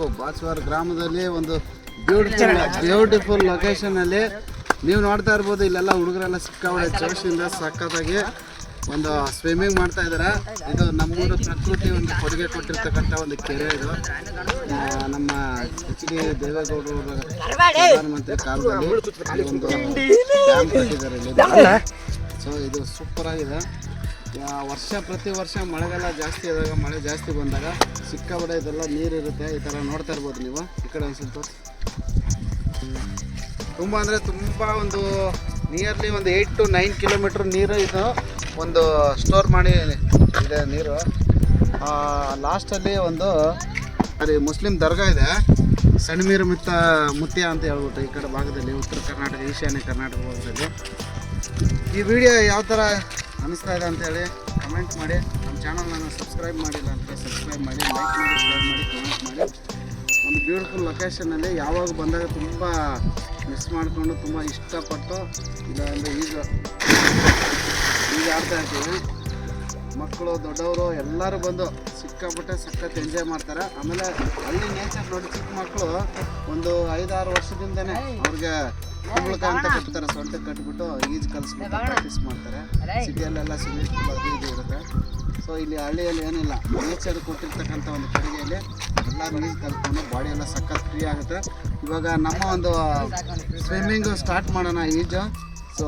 ತಾಲೂಕು ಗ್ರಾಮದಲ್ಲಿ ಒಂದು beautiful beautiful location ಅಲ್ಲಿ ನೀವು ನೋಡ್ತಾ ಇರ್ಬೋದು ಇಲ್ಲೆಲ್ಲ ಹುಡುಗರೆಲ್ಲ ಸಿಕ್ಕಾಬಳೆ ಜೋಶಿಂದ ಸಖತ್ತಾಗಿ ಒಂದು ಸ್ವಿಮ್ಮಿಂಗ್ ಮಾಡ್ತಾ ಇದ್ದಾರೆ ಇದು ನಮ್ಮೂರು ಪ್ರಕೃತಿ ಒಂದು ಕೊಡುಗೆ ಕೊಟ್ಟಿರ್ತಕ್ಕಂಥ ಒಂದು ಕೆರೆ ಇದು. ನಮ್ಮ ಎಚ್ ಡಿ ದೇವೇಗೌಡರು ಪ್ರಧಾನಮಂತ್ರಿ ಕಾಲದಲ್ಲಿ ಒಂದು ಡ್ಯಾಮ್ ಕಟ್ಟಿದ್ದಾರೆ ಇಲ್ಲಿ. ಸೊ ಇದು ಸೂಪರ್ ಆಗಿದೆ. ವರ್ಷ ಪ್ರತಿ ವರ್ಷ ಮಳೆಗಾಲ ಜಾಸ್ತಿ ಆದಾಗ ಮಳೆ ಜಾಸ್ತಿ ಬಂದಾಗ ಸಿಕ್ಕಾಪಟ್ಟೆ ಇದೆಲ್ಲ ನೀರು ಇರುತ್ತೆ ಈ ಥರ ನೋಡ್ತಾ ಇರ್ಬೋದು ನೀವು, ಈ ಕಡೆ ಒಂದು ಸ್ವಲ್ಪ ತುಂಬ ಅಂದರೆ ತುಂಬ ಒಂದು ನಿಯರ್ಲಿ ಒಂದು ಏಯ್ಟ್ ಟು ನೈನ್ ಕಿಲೋಮೀಟ್ರ್ ನೀರು ಇದು ಒಂದು ಸ್ಟೋರ್ ಮಾಡಿ ಇದೆ ನೀರು. ಲಾಸ್ಟಲ್ಲಿ ಒಂದು ಅಲ್ಲಿ ಮುಸ್ಲಿಂ ದರ್ಗಾ ಇದೆ, ಸಣ್ಮೀರ್ ಮಿತ್ತ ಮುತ್ಯ ಅಂತ ಹೇಳ್ಬಿಟ್ಟು ಈ ಕಡೆ ಭಾಗದಲ್ಲಿ ಉತ್ತರ ಕರ್ನಾಟಕ, ಈಶಾನ್ಯ ಕರ್ನಾಟಕ ಭಾಗದಲ್ಲಿ. ಈ ವಿಡಿಯೋ ಯಾವ ಥರ ಅನಿಸ್ತಾ ಇದೆ ಅಂತೇಳಿ ಕಮೆಂಟ್ ಮಾಡಿ. ನಮ್ಮ ಚಾನಲ್ನ ಸಬ್ಸ್ಕ್ರೈಬ್ ಮಾಡಿಲ್ಲ ಅಂದರೆ ಸಬ್ಸ್ಕ್ರೈಬ್ ಮಾಡಿ ಲೈಕ್ ಮಾಡಿ ಶೇರ್ ಮಾಡಿ ಕಮೆಂಟ್ ಮಾಡಿ. ಒಂದು ಬ್ಯೂಟಿಫುಲ್ ಲೊಕೇಶನಲ್ಲಿ ಯಾವಾಗ ಬಂದಾಗ ತುಂಬ ಮಿಸ್ ಮಾಡಿಕೊಂಡು ತುಂಬ ಇಷ್ಟಪಟ್ಟು ಇಲ್ಲ ಅಂದರೆ ಈಗ ಈಗ ಆಡ್ತಾ ಇರ್ತೀವಿ. ಮಕ್ಕಳು, ದೊಡ್ಡವರು ಎಲ್ಲರೂ ಬಂದು ಸಿಕ್ಕಾಪಟ್ಟೆ ಸಖತ್ ಎಂಜಾಯ್ ಮಾಡ್ತಾರೆ. ಆಮೇಲೆ ಅಲ್ಲಿ ನೇಚರ್ ನೋಡಿ ಚಿಕ್ಕ ಮಕ್ಕಳು ಒಂದು ಐದಾರು ವರ್ಷದಿಂದನೇ ಅವ್ರಿಗೆ ಕುಂಬಳಕ ಅಂತ ಕಟ್ತಾರೆ ಸೊಂಟ ಕಟ್ಬಿಟ್ಟು ಈಜು ಕಲಿಸ್ಬಿಟ್ಟು ಪ್ರಾಕ್ಟೀಸ್ ಮಾಡ್ತಾರೆ. ಸಿಟಿಯಲ್ಲೆಲ್ಲ ಸ್ವಿಮ್ಮಿಂಗ್ ಪೂಲ್ ಅದು ಇದು ಇರುತ್ತೆ. ಸೊ ಇಲ್ಲಿ ಹಳ್ಳಿಯಲ್ಲಿ ಏನಿಲ್ಲ. ನೇಚರ್ ಕೊಟ್ಟಿರ್ತಕ್ಕಂಥ ಒಂದು ಕಡೆಯಲ್ಲಿ ಎಲ್ಲ ಈಜು ಕಲ್ತ್ಕೊಂಡು ಬಾಡಿ ಎಲ್ಲ ಸಖತ್ ಫ್ರೀ ಆಗುತ್ತೆ. ಇವಾಗ ನಮ್ಮ ಒಂದು ಸ್ವಿಮ್ಮಿಂಗು ಸ್ಟಾರ್ಟ್ ಮಾಡೋಣ ಈಜು. ಸೊ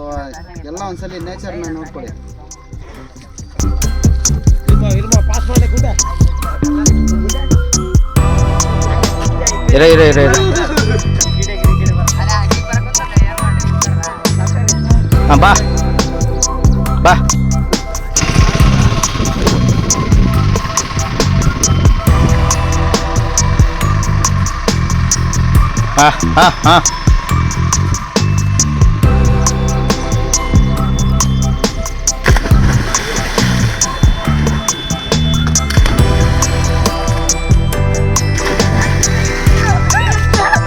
ಎಲ್ಲ ಒಂದ್ಸಲಿ ನೇಚರ್ನ ನೋಡ್ಕೊಳ್ಳಿ. ಇರ ಇರ ಇರ ಇರ. ಹಾಂ ಬಾ ಬಾ ಹಾಂ ಹಾಂ ಹಾಂ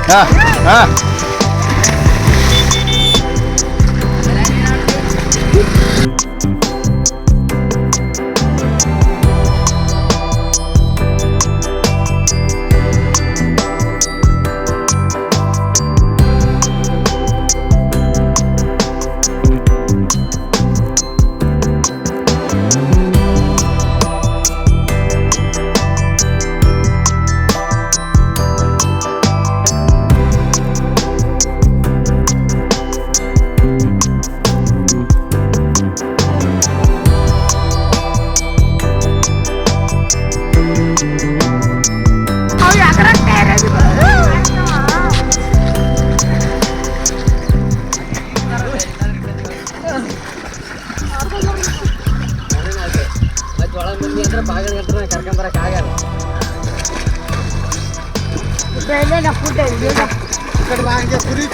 ಹಾಂ ಹಾಂ ಕಡೆ ಬಾ, ಹಂಗೆ ಕುರಿ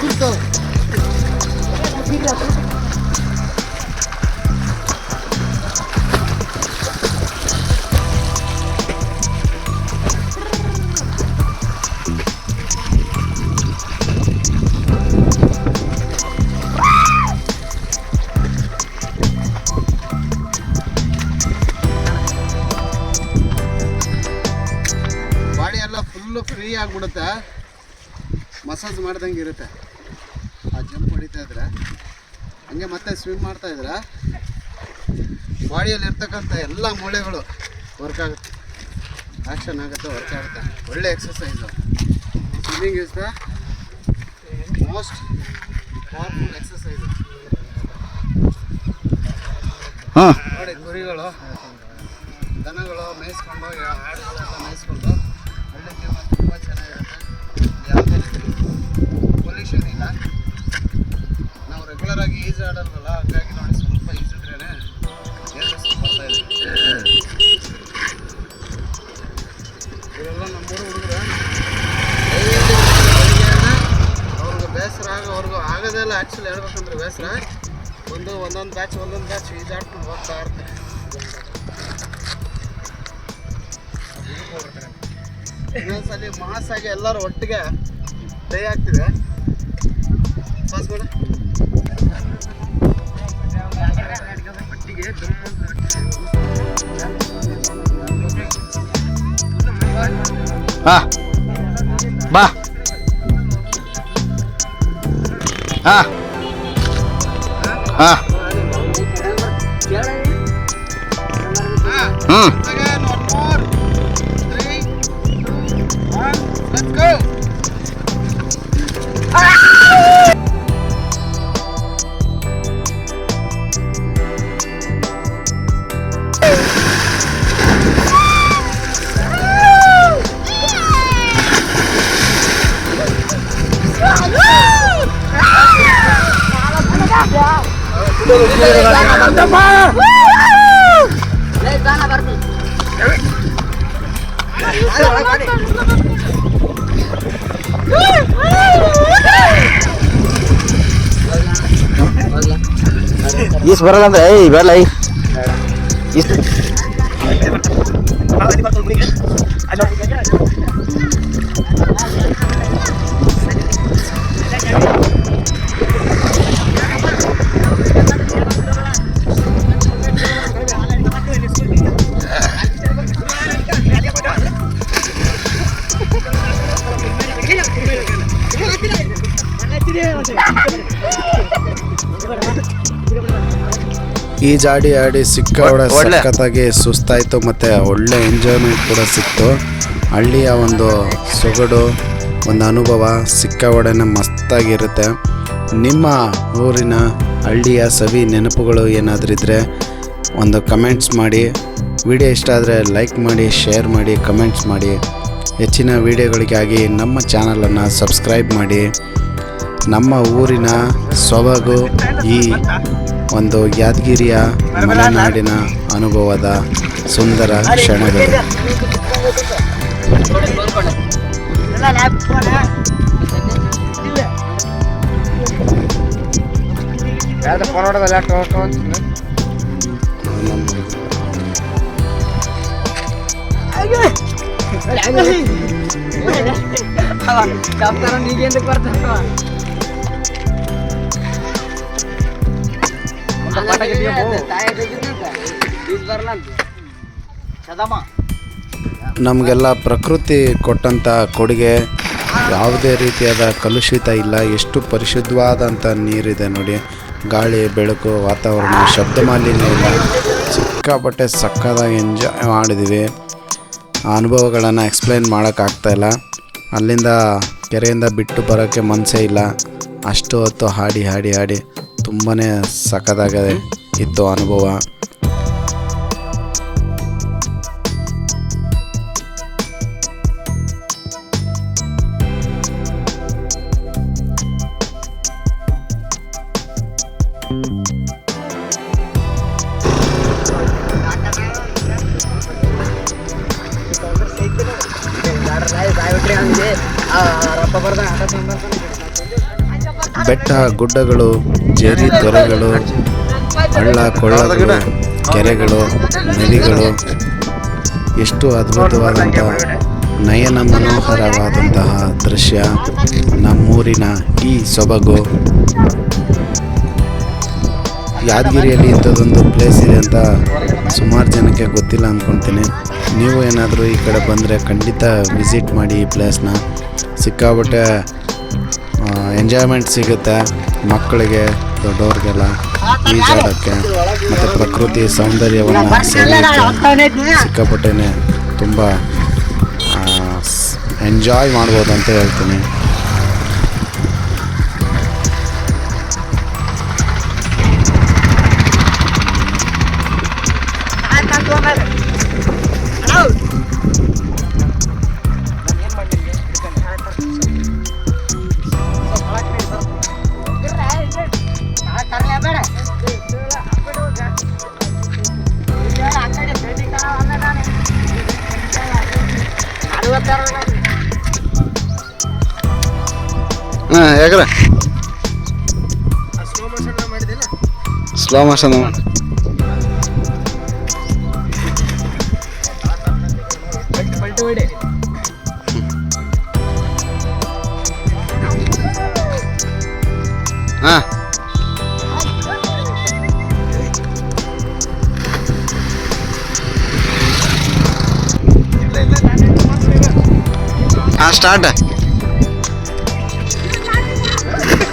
ಫುಲ್ಲು ಫ್ರೀ ಆಗಿಬಿಡುತ್ತೆ. ಮಸಾಜ್ ಮಾಡ್ದಂಗೆ ಇರುತ್ತೆ. ಆ ಜಂಪ್ ಹೊಡಿತಾ ಇದ್ರೆ. ಹಂಗೆ ಮತ್ತೆ ಸ್ವಿಮ್ ಮಾಡ್ತಾ ಇದ್ರೆ. ಬಾಡಿಯಲ್ಲಿ ಇರ್ತಕ್ಕಂಥ ಎಲ್ಲ ಮೂಳೆಗಳು ವರ್ಕ್ ಆಗುತ್ತೆ. ಆ್ಯಕ್ಷನ್ ಆಗುತ್ತೆ ವರ್ಕ್ ಆಗುತ್ತೆ. ಒಳ್ಳೆ exercise swimming is the most powerful exercise ಹಾಂ. ನೋಡಿ ಕುರಿಗಳು ದನಗಳು ಮೇಯಿಸ್ಕೊಂಡು ಆಡಲ್ವಲ್ಲ ಹಂಗಾಗಿ ನೋಡಿ ಸ್ವಲ್ಪ ಏನು ಬರ್ತಾ ಇದೆ. ಇವರೆಲ್ಲ ನಮ್ಮೂರು ಹುಡುಗರು. ಅವ್ರಿಗೆ ಬೇಸರ ಆಗ, ಅವ್ರಿಗೂ ಆಗೋದಿಲ್ಲ ಆ್ಯಕ್ಚುಲಿ ಹೇಳ್ಬೇಕಂದ್ರೆ ಬೇಸರ. ಒಂದು ಒಂದೊಂದು ಬ್ಯಾಚ್ ಒಂದೊಂದು ಬ್ಯಾಚ್ ಈಜಾಡ್ಕೊಂಡು ಹೋಗ್ತಾ ಇರ್ತಾರೆ. ಇನ್ನೊಂದ್ಸಲಿ ಮಾಸಾಗಿ ಎಲ್ಲರೂ ಒಟ್ಟಿಗೆ ಡೈ ಆಗ್ತಿದೆ. বাহ বাহ হ্যাঁ হ্যাঁ হুম Let's go! ಈಸ್ ಬರಲ್ಲ ಅಂದ್ರೆ ಏಯ್ ಬೇಡ ಐ ಈಸ್ ಈ ಜಾಡಿ ಆಡಿ ಸಿಕ್ಕ. ಸಖತ್ತಾಗಿ ಸುಸ್ತಾಯಿತು ಮತ್ತು ಒಳ್ಳೆ ಎಂಜಾಯ್ಮೆಂಟ್ ಕೂಡ ಸಿಕ್ತು. ಹಳ್ಳಿಯ ಒಂದು ಸೊಗಡು ಒಂದು ಅನುಭವ ಸಿಕ್ಕಾವಡೆನೆ ಮಸ್ತಾಗಿರುತ್ತೆ. ನಿಮ್ಮ ಊರಿನ ಹಳ್ಳಿಯ ಸವಿ ನೆನಪುಗಳು ಏನಾದರೂ ಇದ್ದರೆ ಒಂದು ಕಮೆಂಟ್ಸ್ ಮಾಡಿ. ವಿಡಿಯೋ ಇಷ್ಟ ಆದರೆ ಲೈಕ್ ಮಾಡಿ ಶೇರ್ ಮಾಡಿ ಕಮೆಂಟ್ಸ್ ಮಾಡಿ. ಹೆಚ್ಚಿನ ವಿಡಿಯೋಗಳಿಗಾಗಿ ನಮ್ಮ ಚಾನಲನ್ನು ಸಬ್ಸ್ಕ್ರೈಬ್ ಮಾಡಿ. ನಮ್ಮ ಊರಿನ ಸೊಬಗು ಈ ಒಂದು ಯಾದಗಿರಿಯ ಮಲೆನಾಡಿನ ಅನುಭವದ ಸುಂದರ ಕ್ಷಣಗಳು ಡಾಕ್ಟರ್ ಫೋನ್ ಹೊಡೆದಲ್ಲ ನಮಗೆಲ್ಲ ಪ್ರಕೃತಿ ಕೊಟ್ಟಂಥ ಕೊಡುಗೆ, ಯಾವುದೇ ರೀತಿಯಾದ ಕಲುಷಿತ ಇಲ್ಲ, ಎಷ್ಟು ಪರಿಶುದ್ಧವಾದಂಥ ನೀರಿದೆ ನೋಡಿ. ಗಾಳಿ, ಬೆಳಕು, ವಾತಾವರಣ, ಶಬ್ದ ಮಾಲಿನ್ಯ ಇಲ್ಲ. ಸಿಕ್ಕಾಪಟ್ಟೆ ಸಕ್ಕದಾಗಿ ಎಂಜಾಯ್ ಮಾಡಿದ್ದೀವಿ ಆ ಅನುಭವಗಳನ್ನು ಎಕ್ಸ್ಪ್ಲೈನ್ ಮಾಡೋಕ್ಕಾಗ್ತಾಯಿಲ್ಲ ಅಲ್ಲಿಂದ ಕೆರೆಯಿಂದ ಬಿಟ್ಟು ಬರೋಕ್ಕೆ ಮನಸ್ಸೇ ಇಲ್ಲ. ಅಷ್ಟು ಹೊತ್ತು ಹಾಡಿ ಹಾಡಿ ಹಾಡಿ ತುಂಬಾ ಸಖತ್ತಾಗ ಇತ್ತು ಅನುಭವ. ಬೆಟ್ಟ, ಗುಡ್ಡಗಳು, ಜೇರಿ ತೊರೆಗಳು, ಹಳ್ಳ, ಕೊಳ್ಳಗಳು, ಕೆರೆಗಳು, ನದಿಗಳು, ಎಷ್ಟು ಅದ್ಭುತವಾದಂಥ ನಯನ ಮನೋಹರವಾದಂತಹ ದೃಶ್ಯ ನಮ್ಮೂರಿನ ಈ ಸೊಬಗು. ಯಾದಗಿರಿಯಲ್ಲಿ ಇಂಥದ್ದೊಂದು ಪ್ಲೇಸ್ ಇದೆ ಅಂತ ಸುಮಾರು ಜನಕ್ಕೆ ಗೊತ್ತಿಲ್ಲ ಅಂದ್ಕೊತೀನಿ ನೀವು ಏನಾದರೂ ಈ ಕಡೆ ಬಂದರೆ ಖಂಡಿತ ವಿಸಿಟ್ ಮಾಡಿ ಈ ಪ್ಲೇಸ್ನ ಸಿಕ್ಕಾಬಟ್ಟೆ ಎಂಜಾಯ್ಮೆಂಟ್ ಸಿಗುತ್ತೆ ಮಕ್ಕಳಿಗೆ, ದೊಡ್ಡವ್ರಿಗೆಲ್ಲ ಈಜಾಡೋಕ್ಕೆ ಮತ್ತು ಪ್ರಕೃತಿ ಸೌಂದರ್ಯವನ್ನು ಸೆಳೆಯೋಕ್ಕೆ ಸಿಕ್ಕಾಪಟ್ಟೆನೆ ತುಂಬ ಎಂಜಾಯ್ ಮಾಡ್ಬೋದು ಅಂತ ಹೇಳ್ತೀನಿ. ಹಾಂ ಯಾಕ್ರ ಸ್ಲೋ ಮೋಷನ್ ಹಾಂ. ಹಾಂ start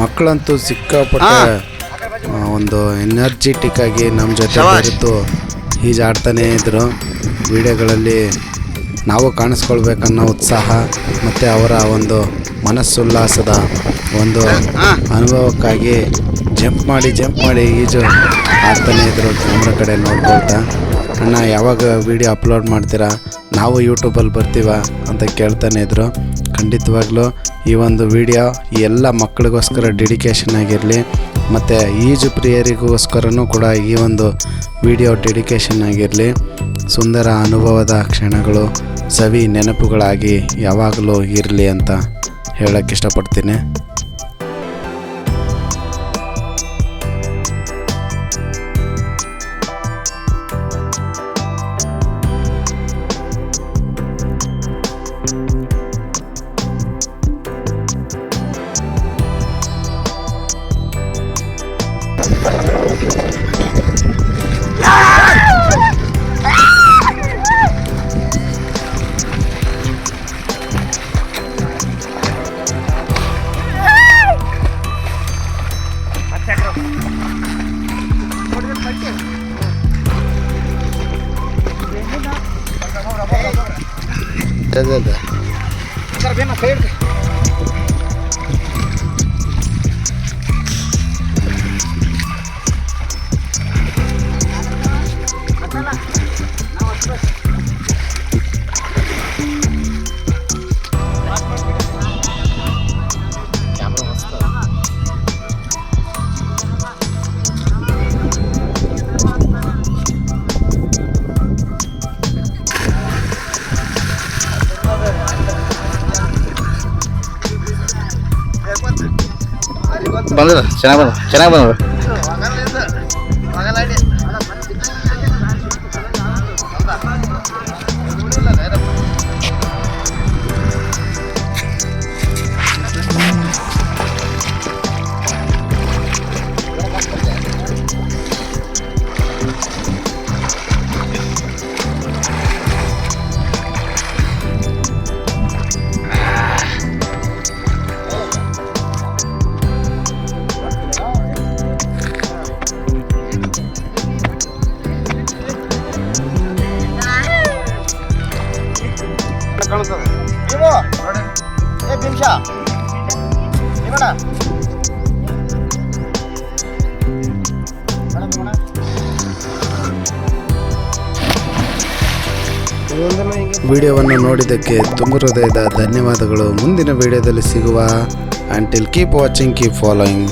ಮಕ್ಕಳಂತೂ ಸಿಕ್ಕಾಪಟ್ಟೆ ಒಂದು ಎನರ್ಜೆಟಿಕ್ ಆಗಿ ನಮ್ಮ ಜೊತೆ ಇತ್ತು ಈಜಾಡ್ತಾನೆ ಈಜಾಡ್ತಾನೇ ಇದ್ರು. ವಿಡಿಯೋಗಳಲ್ಲಿ ನಾವು ಕಾಣಿಸ್ಕೊಳ್ಬೇಕನ್ನೋ ಉತ್ಸಾಹ ಮತ್ತು ಅವರ ಒಂದು ಮನಸ್ಸುಲ್ಲಾಸದ ಒಂದು ಅನುಭವಕ್ಕಾಗಿ ಜಂಪ್ ಮಾಡಿ ಜಂಪ್ ಮಾಡಿ ಈಜು ಆಡ್ತಾನೆ ಇದ್ರು. ಕ್ಯಾಮ್ರಾ ಕಡೆ ನೋಡ್ಕೊಳ್ತಾ. ಅಣ್ಣ ಯಾವಾಗ ವಿಡಿಯೋ ಅಪ್ಲೋಡ್ ಮಾಡ್ತೀರಾ? ನಾವು ಯೂಟ್ಯೂಬಲ್ಲಿ ಬರ್ತೀವ ಅಂತ ಕೇಳ್ತಾನೆ ಇದ್ರು. ಖಂಡಿತವಾಗ್ಲೂ ಈ ಒಂದು ವಿಡಿಯೋ ಎಲ್ಲ ಮಕ್ಕಳಿಗೋಸ್ಕರ ಡೆಡಿಕೇಶನ್ ಆಗಿರಲಿ, ಮತ್ತು ಈಜು ಪ್ರಿಯರಿಗೋಸ್ಕರನೂ ಕೂಡ ಈ ಒಂದು ವಿಡಿಯೋ ಡೆಡಿಕೇಶನ್ ಆಗಿರಲಿ. ಸುಂದರ ಅನುಭವದ ಕ್ಷಣಗಳು, ಸವಿ ನೆನಪುಗಳಾಗಿ ಯಾವಾಗಲೂ ಇರಲಿ ಅಂತ ಹೇಳೋಕ್ಕೆ ಇಷ್ಟಪಡ್ತೀನಿ. ಅದೇ ಅದೇ ಬಂದ್ರ ಚೆನ್ನಾಗಿ ಬಂದ ಚೆನ್ನಾಗಿ ಬಂದ್ರ ವಿಡಿಯೋವನ್ನು ನೋಡಿದ್ದಕ್ಕೆ ತುಂಬ ಹೃದಯದ ಧನ್ಯವಾದಗಳು. ಮುಂದಿನ ವಿಡಿಯೋದಲ್ಲಿ ಸಿಗುವ. Until keep watching keep following